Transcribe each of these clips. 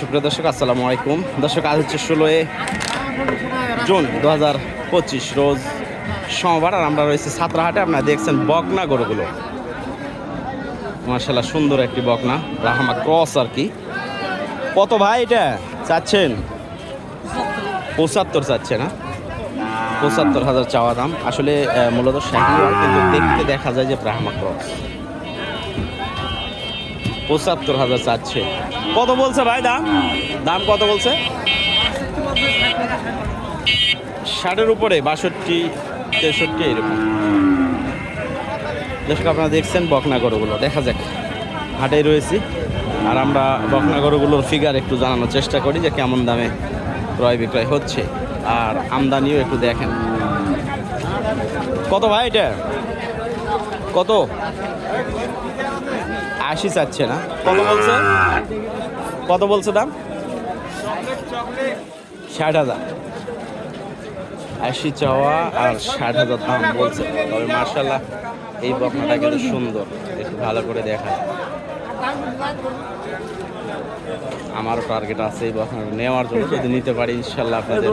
সুপ্রিয় দর্শক, আসসালামু আলাইকুম। দর্শক, আজ হচ্ছে ষোলোই জুন দু হাজার পঁচিশ, রোজ সোমবার, আর আমরা রয়েছি সাতরাহাটে। আপনারা দেখছেন বকনা গরুগুলো। মার্শাল্লাহ সুন্দর একটি বকনা, রাহামা ক্রস আর কি। কত ভাই এটা? চাচ্ছেন? পঁচাত্তর চাচ্ছে না পঁচাত্তর হাজার চাওয়া দাম। আসলে মূলত দেখতে দেখা যায় যে ব্রাহ্মা ক্রস। পঁচাত্তর হাজার চাচ্ছে। কত বলছে ভাই দাম? দাম কত বলছে? ষাটের উপরে, বাষট্টি, তেষট্টি, এরকম। দর্শক, আপনারা দেখছেন বকনা গরুগুলো দেখা যাক, হাটেই রয়েছি। আর আমরা বকনা গরুগুলোর ফিগার একটু জানানোর চেষ্টা করি যে কেমন দামে ক্রয় বিক্রয় হচ্ছে। আর আমদানিও একটু দেখেন। কত ভাই এটা? কত? আশি চাচ্ছে না। কত বলছে? কত বলছে দাম? ষাট হাজার। আশি চাওয়া আর ষাট হাজার দাম বলছে। তবে মার্শাল্লাহ এই বকনাটা কিন্তু সুন্দর। একটু ভালো করে দেখা আমারও টার্গেট আছে এই বকনাটা নেওয়ার জন্য। যদি নিতে পারি ইনশাল্লাহ আপনাদের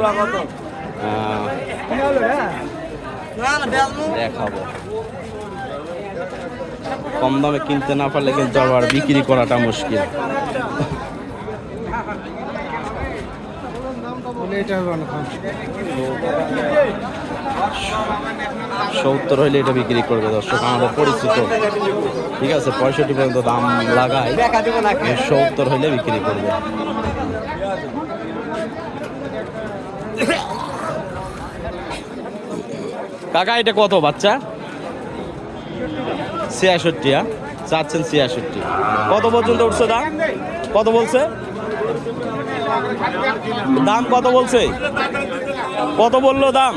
দেখাবো। কম দামে কিনতে না পারলে কিন্তু আবার বিক্রি করাটা মুশকিল। সত্তর হইলে এটা বিক্রি করবে দর্শক আমাদের পরিচিত। ঠিক আছে পঁয়ষট্টি পর্যন্ত দাম লাগায় সত্তর হইলে বিক্রি করবে। কাকা এটা কত বাচ্চা? ছিয়াষট্টি হ্যাঁ? চাচ্ছেন ছিয়াষট্টি। কত পর্যন্ত উঠছে দাম? কত বলছে? দাম কত বলছে? কত বলল দাম?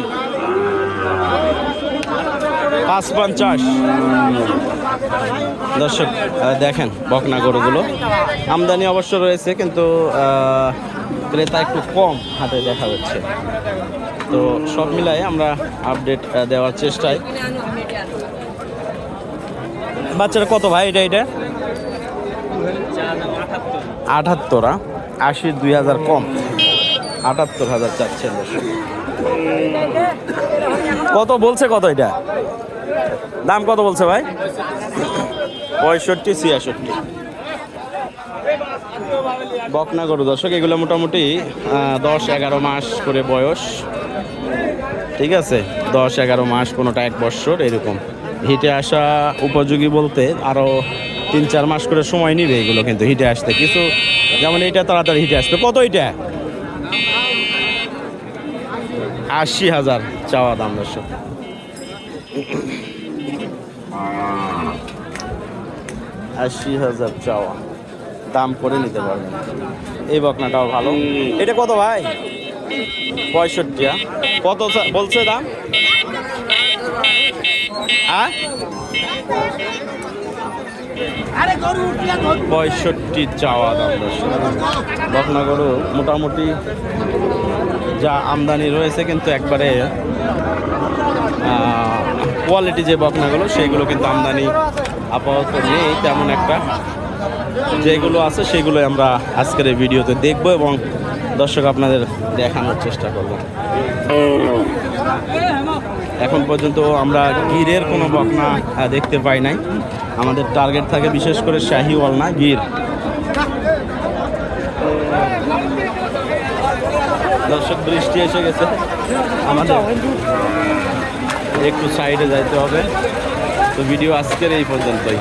পাঁচ পঞ্চাশ। দর্শক দেখেন বকনা গরুগুলো। আমদানি অবশ্য রয়েছে, কিন্তু ক্রেতা একটু কম হাতে দেখা যাচ্ছে। তো সব মিলাই আমরা আপডেট দেওয়ার চেষ্টায়। বাচ্চারা কত ভাই এটা এটা? আটাত্তর? আশি, দুই হাজার কম। আটাত্তর হাজার চাচ্ছেন কত বলছে কত এটা? দাম কত বলছে ভাই? পঁয়ষট্টি, ছিয়াষট্টি। বকনা গরু দর্শক, এগুলো মোটামুটি দশ, এগারো মাস করে বয়স। ঠিক আছে? দশ, এগারো মাস কোনোটা এক বছর এরকম। হিটে আসা উপযোগী বলতে আরও তিন, চার মাস করে সময় নিবে এগুলো কিন্তু হিটে আসতে। কিছু যেমন এটা তাড়াতাড়ি হিটে আসবে। কত এটা? আশি হাজার চাওয়া দাম, দর্শক। আশি হাজার চাওয়া। দাম করে নিতে পারবেন। এই বকনাটাও ভালো। এটা কত ভাই? পঁয়ষট্টি হ্যাঁ? কত বলছে দাম? পঁয়ষট্টি চাওয়া দাম বকনা গরু মোটামুটি যা আমদানি রয়েছে কিন্তু একবারে কোয়ালিটি যে বকনাগুলো সেইগুলো কিন্তু আমদানি আপাতত নেই তেমন একটা। যেগুলো আছে সেগুলো আমরা আজকের এই ভিডিওতে দেখব এবং দর্শক আপনাদের দেখানোর চেষ্টা করব। এখন পর্যন্ত আমরা গিরের কোনো বকনা দেখতে পাই নাই। আমাদের টার্গেট থাকে বিশেষ করে শাহিওয়াল না, গির। দর্শক, বৃষ্টি এসে গেছে। আমাদের একটু সাইডে যাইতে হবে। তো ভিডিও আজকের এই পর্যন্তই।